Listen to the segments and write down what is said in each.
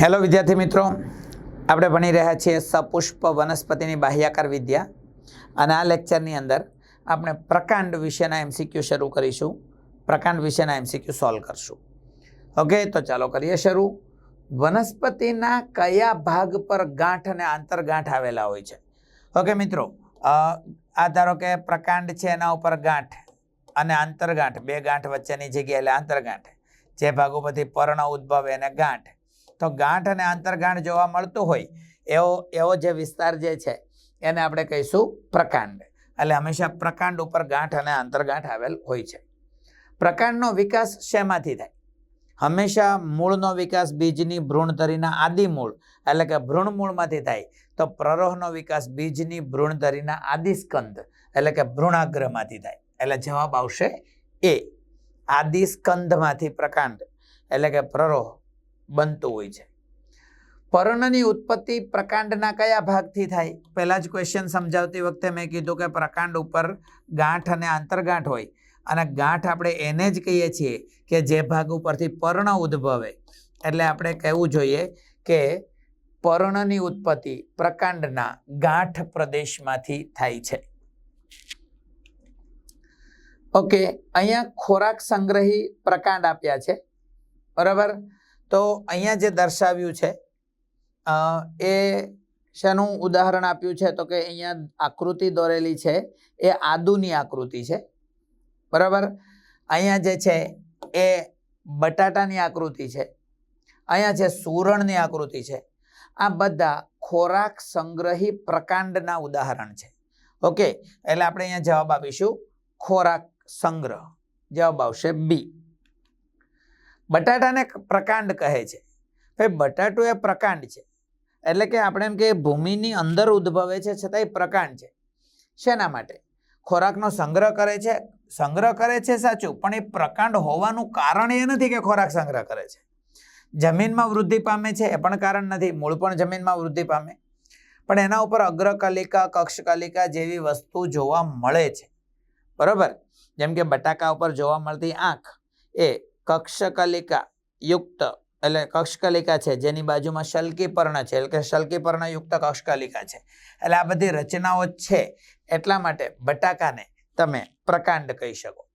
Hello વિદ્યાર્થી મિત્રો. આપણે ભણી રહ્યા છીએ સપુષ્પ વનસ્પતિની બાહ્યાકાર વિદ્યા. અને આ લેક્ચરની અંદર આપણે પ્રકાંડ વિશેના એમસીક્યુ શરૂ કરીશું. પ્રકાંડ વિશેના એમસીક્યુ સોલ્વ કરશું. ઓકે તો ચાલો કરીએ શરૂ. વનસ્પતિના કયા ભાગ પર ગાંઠ અને આંતરગાંઠ આવેલા હોય છે? ઓકે મિત્રો આ ધારો કે પ્રકાંડ છે એના ઉપર ગાંઠ અને આંતરગાંઠ. બે ગાંઠ વચ્ચેની જગ્યા એટલે આંતરગાંઠ. જે ભાગો પરથી પર્ણ ઉદ્ભવે એને ગાંઠ. તો ગાંઠ અને આંતરગાંઠ જોવા મળતું હોય, એવો એવો જે વિસ્તાર જે છે, એને આપણે કહીશું પ્રકાંડ. એટલે હંમેશા પ્રકાંડ ઉપર ગાંઠ અને આંતરગાંઠ આવેલ હોય છે. પ્રકાંડનો વિકાસ શેમાંથી થાય? હંમેશા મૂળનો વિકાસ બીજની ભ્રૂણધરીના આદિ મૂળ એટલે કે ભ્રૂણ મૂળમાંથી થાય, તો પ્રરોહનો વિકાસ બીજની ભ્રૂણધરીના આદિ સ્કંદ એટલે કે ભ્રૂણાગ્રહમાંથી થાય. એટલે જવાબ આવશે એ. આદિ સ્કંદમાંથી પ્રકાંડ, એટલે કે પ્રરોહ. બનતું હોય છે. પર્ણની ઉત્પત્તિ પ્રકાંડના કયા ભાગથી થાય? પહેલાં જ ક્વેશ્ચન સમજાવતી વખતે મેં કીધું કે પ્રકાંડ ઉપર ગાંઠ અને આંતરગાંઠ હોય. અને ગાંઠ આપણે એને જ કહીએ છીએ કે જે ભાગ ઉપરથી પર્ણ ઉદ્ભવે. એટલે આપણે કહેવું જોઈએ કે પર્ણની ઉત્પત્તિ પ્રકાંડના ગાંઠ પ્રદેશમાંથી થાય છે. ઓકે અહીંયા ખોરાક સંગ્રહી પ્રકાંડ આપ્યા છે. બરાબર? તો અહીંયા જે દર્શાવ્યું છે એ શેનું ઉદાહરણ આપ્યું છે? તો કે અહીંયા આકૃતિ દોરેલી છે, એ આદુની આકૃતિ છે. બરાબર? અહીંયા જે છે, એ બટાટાની આકૃતિ છે. અહીંયા છે સુરણની આકૃતિ છે. આ બધા ખોરાક સંગ્રહી પ્રકાંડના ઉદાહરણ છે. ઓકે? એટલે આપણે અહીંયા જવાબ આપીશું, ખોરાક સંગ્રહ. જવાબ આવશે બી. બટાટાને પ્રકાંડ કહે છે. ભાઈ બટાટો એ પ્રકાંડ છે. એટલે કે આપણે એમ કે ભૂમિની અંદર ઉદ્ભવે છે, છતાં એ પ્રકાંડ છે. શેના માટે? ખોરાકનો સંગ્રહ કરે છે. સંગ્રહ કરે છે સાચું, પણ એ પ્રકાંડ હોવાનું કારણ એ નથી કે ખોરાક સંગ્રહ કરે છે. જમીનમાં વૃદ્ધિ પામે છે એ પણ કારણ નથી. મૂળ પણ જમીનમાં વૃદ્ધિ પામે. પણ એના ઉપર અગ્રકલિકા, કક્ષકલિકા જેવી વસ્તુ જોવા મળે છે. બરાબર? જેમ કે બટાકા ઉપર જોવા મળતી આંખ એ કક્ષકલિકા યુક્ત એટલે કક્ષકલિકા છે, જેની બાજુમાં શલ્કીપર્ણ છે, એટલે કે શલ્કીપર્ણ યુક્ત કક્ષકલિકા છે. એટલે આ બધી રચનાઓ છે, એટલા માટે બટાકાને તમે પ્રકાંડ કહી શકો.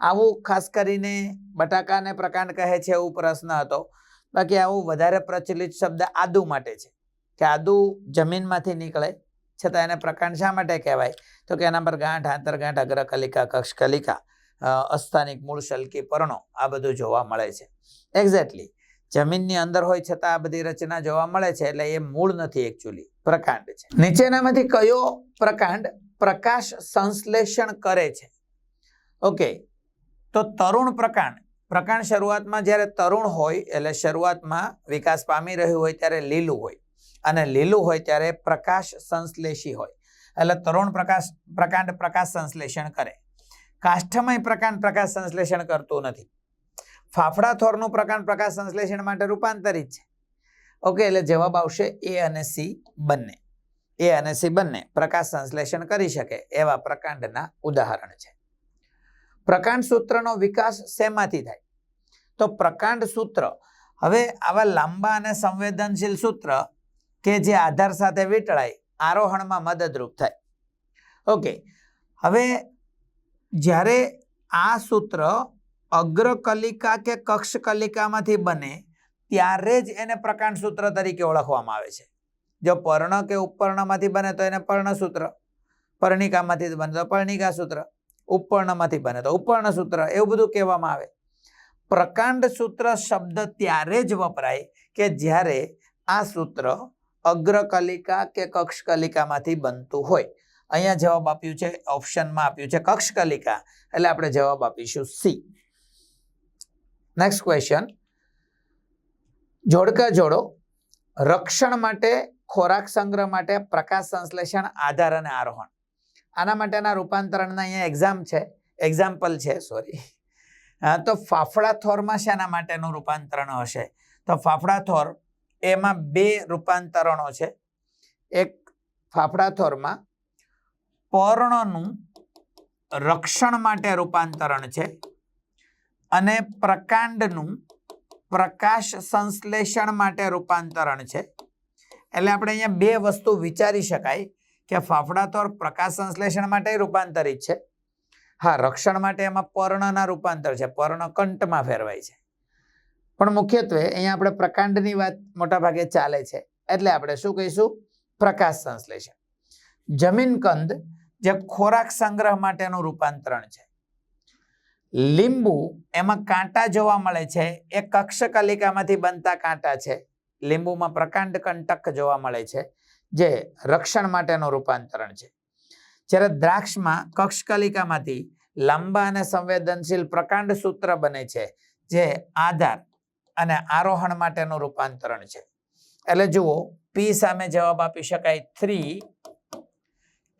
આવું ખાસ કરીને બટાકાને પ્રકાંડ કહે છે એવું પ્રશ્ન હતો. બાકી આવું વધારે પ્રચલિત શબ્દ આદુ માટે છે. કે આદુ જમીનમાંથી નીકળે, છતાં એને પ્રકાંડ શા માટે કહેવાય? તો કે એના પર ગાંઠ, આંતરગાંઠ, અગ્રકલિકા, કક્ષકલિકા અસ્થાનિક મૂળ શલ્કી પર્ણો આ બધું જોવા મળે છે. એક્ઝેક્ટલી જમીનની અંદર હોય છતાં આ બધી રચના જોવા મળે છે એટલે એ મૂળ નથી એકચ્યુઅલી પ્રકાંડ છે. નીચેનામાંથી કયો પ્રકાંડ પ્રકાશ સંશ્લેષણ કરે છે? ઓકે તો તરુણ પ્રકાંડ. પ્રકાંડ શરૂઆતમાં જ્યારે તરુણ હોય એટલે શરૂઆતમાં વિકાસ પામી રહ્યું હોય ત્યારે લીલું હોય અને લીલું હોય ત્યારે પ્રકાશ સંશ્લેષી હોય. એટલે તરુણ પ્રકાશ, પ્રકાંડ પ્રકાશ સંશ્લેષણ કરે. કાષ્ઠમય પ્રકાંડ પ્રકાશ સંશ્લેષણ કરતું નથી. ફાફડા થોરનું પ્રકાંડ પ્રકાશ સંશ્લેષણ માટે રૂપાંતરિત છે. ઓકે એટલે જવાબ આવશે એ અને સી બંને. એ અને સી બંને પ્રકાશ સંશ્લેષણ કરી શકે એવા પ્રકાંડના ઉદાહરણ છે. પ્રકાંડ સૂત્રનો વિકાસ શેમાંથી થાય? તો પ્રકાંડ સૂત્ર, હવે આવા લાંબા અને સંવેદનશીલ સૂત્ર કે જે આધાર સાથે વીંટળાય, આરોહણમાં મદદરૂપ થાય. ઓકે હવે જ્યારે આ સૂત્ર અગ્રકલિકા કે કક્ષકલિકામાંથી બને, ત્યારે જ એને પ્રકાંડ સૂત્ર તરીકે ઓળખવામાં આવે છે. જો પર્ણ કે ઉપપર્ણમાંથી બને તો એને પર્ણ સૂત્ર પર્ણિકામાંથી બને તો પર્ણિકા સૂત્ર ઉપપર્ણમાંથી બને તો ઉપપર્ણ સૂત્ર એવું બધું કહેવામાં આવે. પ્રકાંડ સૂત્ર શબ્દ ત્યારે જ વપરાય કે જ્યારે આ સૂત્ર અગ્રકલિકા કે કક્ષકલિકામાંથી બનતું હોય. અહીંયા જવાબ આપ્યું છે ઓપ્શનમાં આપ્યું છે કક્ષકલિકા એટલે આપણે જવાબ આપીશું સી. નેક્સ્ટ ક્વેશ્ચન જોડકા જોડો, રક્ષણ માટે, ખોરાક સંગ્રહ માટે, પ્રકાશ સંશ્લેષણ, આધાર અને આરોહણ. આના માટેના રૂપાંતરણના અહીંયા એક્ઝામ છે એક્ઝામ્પલ છે સોરી તો ફાફડા થોરમાં શેના માટેનું રૂપાંતરણ હશે? તો ફાફડા થોર એમાં બે રૂપાંતરણો છે. એક ફાફડા થોરમાં પર્ણનું રક્ષણ માટે રૂપાંતરણ છે અને પ્રકાંડનું પ્રકાશ સંશ્લેષણ માટે રૂપાંતરણ છે. એટલે આપણે અહીંયા બે વસ્તુ વિચારી શકાય કે ફાફડાતોર પ્રકાશ સંશ્લેષણ માટે રૂપાંતરિત છે. હા, રક્ષણ માટે એમાં પર્ણના રૂપાંતર છે. પર્ણ કંઠમાં ફેરવાય છે. પણ મુખ્યત્વે અહીંયા આપણે પ્રકાંડની વાત મોટા ભાગે ચાલે છે. એટલે આપણે શું કહીશું? પ્રકાશ સંશ્લેષણ. જમીન કંદ જે ખોરાક સંગ્રહ માટેનું રૂપાંતરણ છે. લીંબુ એમાં કાંટા જોવા મળે છે. એ કક્ષકલિકામાંથી બનતા કાંટા છે. લીંબુમાં પ્રકાંડ કંટક જોવા મળે છે, જે રક્ષણ માટેનું રૂપાંતરણ છે. જ્યારે દ્રાક્ષમાં કક્ષકલિકામાંથી લાંબા અને સંવેદનશીલ પ્રકાંડ સૂત્ર બને છે, જે આધાર અને આરોહણ માટેનું રૂપાંતરણ છે. એટલે જુઓ, પી સામે જવાબ આપી શકાય. થ્રી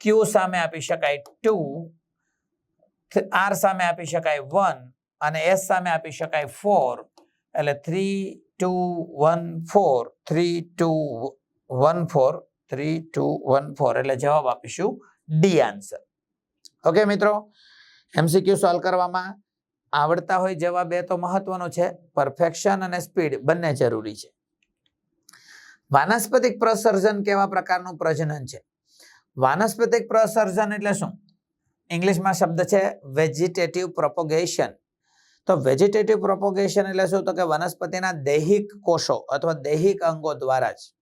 ક્યુ સામે આપી શકાય ટુ આર સામે આપી શકાય વન અને એસ સામે આપી શકાય ફોર એટલે three two one four three two one four three two one four એટલે જવાબ આપીશું ડી આન્સર ઓકે મિત્રો? એમસીક્યુ સોલ્વ કરવામાં આવડતા હોય જવાબ એ તો મહત્વનો છે. પરફેક્શન અને સ્પીડ બંને જરૂરી છે. વાનસ્પતિક પ્રસર્જન કેવા પ્રકારનું પ્રજનન છે? વાનસ્પતિક પ્રસર્જન એટલે શું? ઇંગ્લિશમાં શબ્દ છે વેજીટેટિવ પ્રોપોગેશન. તો વેજીટેટિવ પ્રોપોગેશન એટલે શું? તો કે વનસ્પતિના દૈહિક કોષો અથવા દૈહિક અંગો દ્વારા જ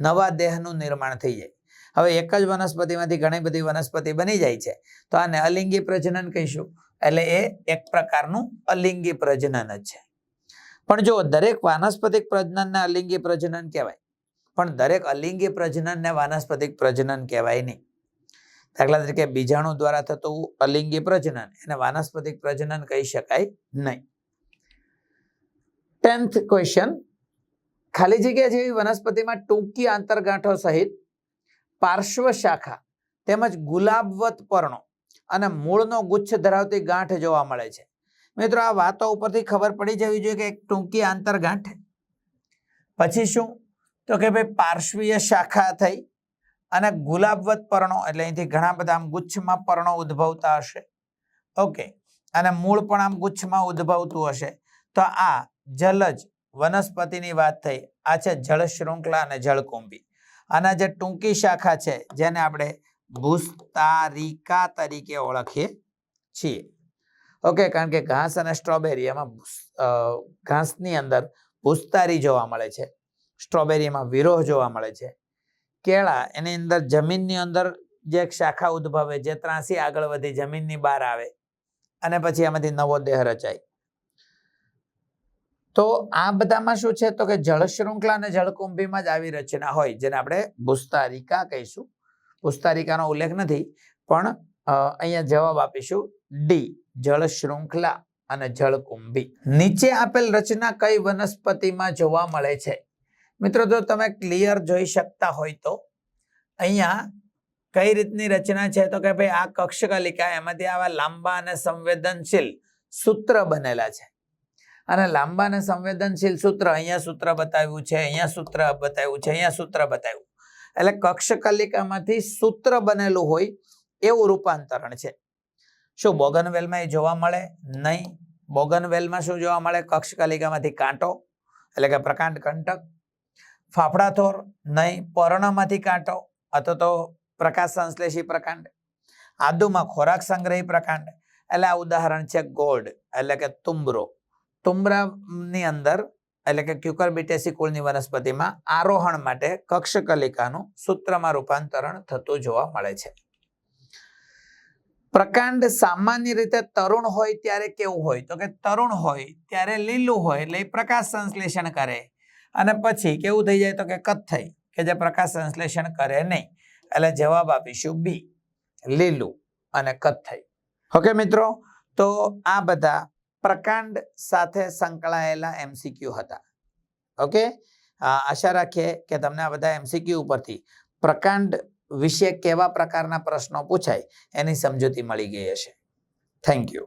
નવા દેહનું નિર્માણ થઈ જાય. હવે એક જ વનસ્પતિમાંથી ઘણી બધી વનસ્પતિ બની જાય છે. તો આને અલિંગી પ્રજનન કહીશું. એટલે એ એક પ્રકારનું અલિંગી પ્રજનન જ છે. પણ જો દરેક વાનસ્પતિક પ્રજનનને અલિંગી પ્રજનન કહેવાય પણ દરેક અલિંગી પ્રજનનને વાનસ્પતિક પ્રજનન કહેવાય નહીં. દાખલા તરીકે બીજાણુ દ્વારા થતું અલિંગી પ્રજનન એને વાનસ્પતિક પ્રજનન કહી શકાય નહીં. ટેન્થ ક્વેશ્ચન ખાલી જગ્યા જેવી વનસ્પતિમાં ટૂંકી આંતરગાંઠો સહિત પાર્શ્વ શાખા તેમજ ગુલાબવત પર્ણો અને મૂળનો ગુચ્છ ધરાવતી ગાંઠ જોવા મળે છે. મિત્રો, આ વાતો ઉપરથી ખબર પડી જવી જોઈએ કે એક ટૂંકી આંતરગાંઠ પછી શું? તો કે ભાઈ પાર્શ્વીય શાખા થઈ અને ગુલાબવત પર્ણો, એટલે અહીંથી ઘણા બધા આમ ગુચ્છમાં પર્ણો ઉદ્ભવતા હશે. ઓકે, અને મૂળ પણ આમ ગુચ્છમાં ઉદ્ભવતું હશે. તો આ જલજ વનસ્પતિની વાત થઈ. આ છે જળ શૃંખલા અને જળકુંભી. આના જે ટૂંકી શાખા છે, જેને આપણે ભૂસ્તારિકા તરીકે ઓળખીએ છીએ. ઓકે, કારણ કે ઘાસ અને સ્ટ્રોબેરી એમાં ઘાસની અંદર ભૂસ્તારી જોવા મળે છે. સ્ટ્રોબેરીમાં વિરોહ જોવા મળે છે. કેળા એની અંદર જમીનની અંદર જે શાખા ઉદ્ભવે જે ત્રાસી આગળ વધી જમીનની બહાર આવે અને પછી એમાંથી નવો દેહ રચાય. તો આ બધામાં શું છે? તો કે જળ શૃંખલા અને જળકુંભીમાં જ આવી રચના હોય, જેને આપણે ભૂસ્તારિકા કહીશું. પુસ્તારિકાનો ઉલ્લેખ નથી, પણ અહીંયા જવાબ આપીશું. ડી જળ શૃંખલા અને જળકુંભી. નીચે આપેલ રચના કઈ વનસ્પતિમાં જોવા મળે છે? મિત્રો, જો તમે ક્લિયર જોઈ શકતા હોય તો, અહીંયા કઈ રીતની રચના છે? તો કે ભાઈ આ કક્ષકલિકા એમાંથી આવા લાંબા અને સંવેદનશીલ સૂત્ર બનેલા છે. અને લાંબા અને સંવેદનશીલ સૂત્ર અહીંયા સૂત્ર બતાવ્યું છે, અહીંયા સૂત્ર બતાવ્યું છે, અહીંયા સૂત્ર બતાવ્યું. એટલે કક્ષકલિકામાંથી સૂત્ર બનેલું હોય એવું રૂપાંતરણ છે. શું બોગનવેલમાં એ જોવા મળે? નહીં. બોગનવેલમાં શું જોવા મળે? કક્ષકલિકામાંથી કાંટો, એટલે કે પ્રકાંડ કંટક ફાફડાથોર નહીં, પર્ણમાંથી કાંટો, અથવા તો પ્રકાશ સંશ્લેષી પ્રકાંડ, આદુમાં ખોરાક સંગ્રહી પ્રકાંડ, એટલે આ ઉદાહરણ છે ગોલ્ડ એટલે કે તુંબરો. તુંબરાની અંદર, એટલે કે ક્યુકરબિટેસી કુળની વનસ્પતિમાં આરોહણ માટે કક્ષકલિકાનું સૂત્રમાં રૂપાંતરણ થતું જોવા મળે છે. પ્રકાંડ સામાન્ય રીતે તરુણ હોય ત્યારે કેવું હોય? તો કે તરુણ હોય ત્યારે લીલું હોય, એટલે પ્રકાશ સંશ્લેષણ કરે. અને પછી કેવું થઈ જાય તો કે કથ્થઈ કે જે પ્રકાશ સંશ્લેષણ કરે નહીં. એટલે જવાબ આપીશું બી, લીલું અને કથ્થઈ ઓકે મિત્રો, તો આ બધા પ્રકાંડ સાથે સંકળાયેલા એમસીક્યુ હતા. ઓકે? આશા રાખીએ કે તમને આ બધા એમસીક્યુ ઉપરથી પ્રકાંડ વિશે કેવા પ્રકારના પ્રશ્નો પૂછાય એની સમજૂતી મળી ગઈ હશે. Thank you.